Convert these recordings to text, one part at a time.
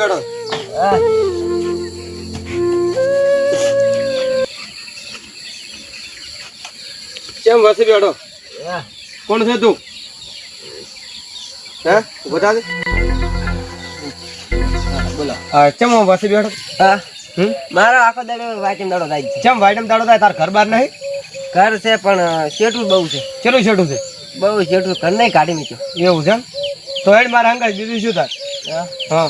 હા કેમ વસી બેડો કોણ છે તું? હે? બતા દે બોલા. હા કેમ વસી બેડો હા. મારો આખો દાડો વાટમ દાડો થાય છે. કેમ વાટમ દાડો થાય? તાર ઘર બાર નહીં? ઘર છે પણ શેઠું બહુ છે. કેટલું શેઠું છે? બહુ શેઠું ઘર નહીં કાઢી મૂક્યું. એવું છે? તો હેડ મારા અંગા બીજું શું તાર હા. હા.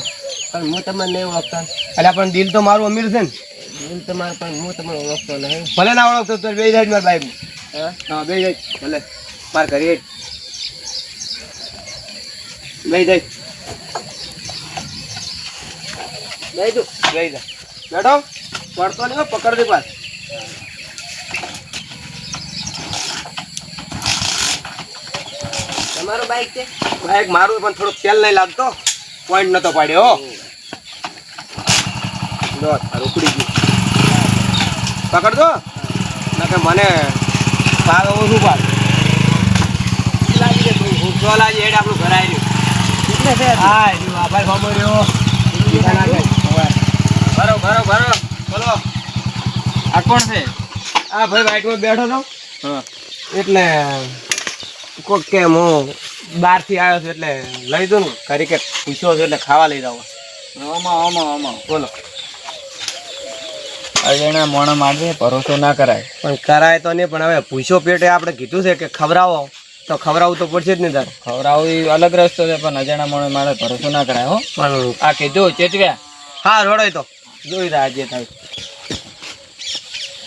પણ હું તમને નહીં ઓળખતો એટલે પણ દિલ તો મારું અમીર છે ને. દિલ તમારે પણ હું તમને ઓળખતો નહીં ભલે ના ઓળખતો તો બે જાય મારા બાઈક હા? હા બે જાય ભલે. માર ઘરે બે જાય નહીં તું બે જા બેઠો. પડતો નહીં હો, પકડ દે પાસ તમારું બાઈક છે? બાઈક મારું પણ થોડુંક તેલ નહીં લાગતો. પોઈન્ટ નતો પાડ્યો ઉપડી ગયું. પકડજો. ના મને પાક ઓછું શું તો લાગી હેડ આપણું ઘર આવી રહ્યું. હા આભાર ખબર રહ્યો ભરો ભરો ભરો. બોલો. આ કોણ છે? આ ભાઈ બાઈકમાં બેઠો તો હા. એટલે કોક કે હું બહારથી આવ્યો છું એટલે લઈ દઉં ને ઘરે કે પૂછ્યો છું એટલે ખાવા લઈ જાવ આમાં આમાં આમાં. બોલો. અજયના મોણા મારજે ભરોસો ના કરાય. પણ કરાય તો નહીં પણ હવે પૂછો પેટે આપણે કીધું છે કે ખવડાવો તો ખવડાવવું તો પડશે જ નહીં તારે. ખવડાવવું એ અલગ રસ્તો છે પણ અજાણા મોણે મારે ભરોસો ના કરાય હો. પણ આ કીધું ચેતવ્યા હા રોડાય તો. જોઈ રહ્યા જે થાય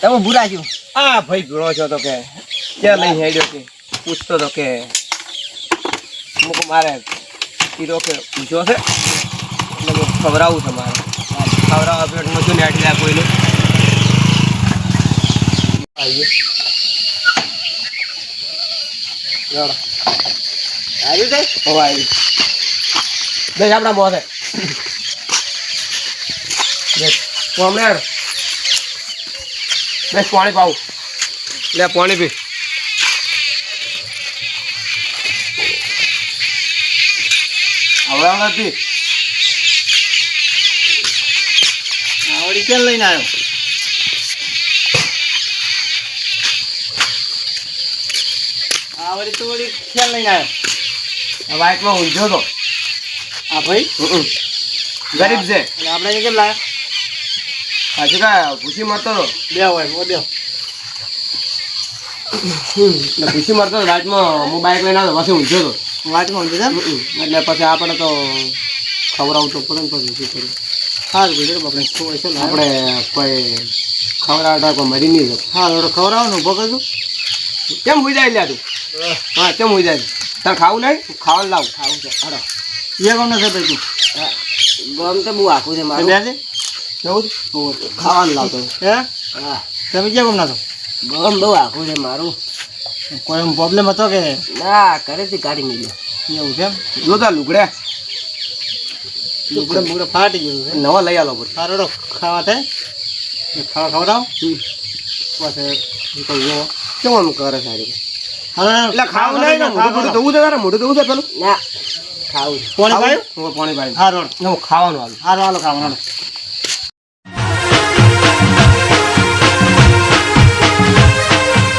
તમે ભૂરા છો. આ ભાઈ ભીડો છો તો કે ક્યાં લઈ હેડ્યો કે પૂછતો તો કે અમુક મારે કીધો કે પૂછ્યો છે. એટલે હું ખવડાવું છે મારે. ખવડાવવા પેટમાં શું ને આટલા કોઈને? આવ્યું છે? હવે આવી. બેસ આપણા હું હમણાં બેસ પાણી પાવું. લે પાણી પી. હવે પી આવડી કેમ લઈને આવ્યો? આવડી તો વળી ક્યાં લઈને આવ્યો? વાઇકમાં ઊંઝો તો આ ભાઈ? ગરીબ છે. આપણે કેમ લાવ્યા હજુ કા ભૂસી મરતો હતો. બે હોય બે. ભૂસી મરતો રાતમાં હું બાઇક લઈને આવ્યો પછી ઊંઝો હતો. ઊંધી છે એટલે પછી આપણે તો ખવડાવવું તો પડે ને પછી શું કરીએ? હા બીજું આપણે શું હોય છે આપણે આપણે કોઈ ખવડાવતા કોઈ મરી નહીં જતું. હા થોડો ખવડાવવાનું ઊભો કરજો કેમ હોઈ જાય લ્યા તું? હા કેમ હોઈ જાય તારે ખાવું નહીં? ખાવાનું લાવ. ખાવું છે. હાલો. એ કોણ નથી ભાઈ તું? ગમ તો બહુ આખું છે મારું. બે છે? ખાવાનું લાવતો હે? હા. તમે ક્યાં ગમ ના છો? ગમ બહુ આખું છે મારું. કોઈ પ્રોબ્લેમ હતો કે? ના ઘરેથી ગાડી મળી. એવું છે એમ? જોતા લુગડે. લુગડે મુગડે ફાટી ગયું નવા લઈ આલો પછી. હા ખાવા થાય? ખાવા ખવડાવ પછી કોઈ જો કરે સારી? એટલે ખાવું નહીં ને મોઢું મોઢું ધોવું છે તારે? મોઢું ધોવું છે પેલું? ના ખાવું પાણી? પાયું? પાણી પાઈ હા રોડ ખાવાનું આલું. હારો હાલો ખાવાનું હાલો.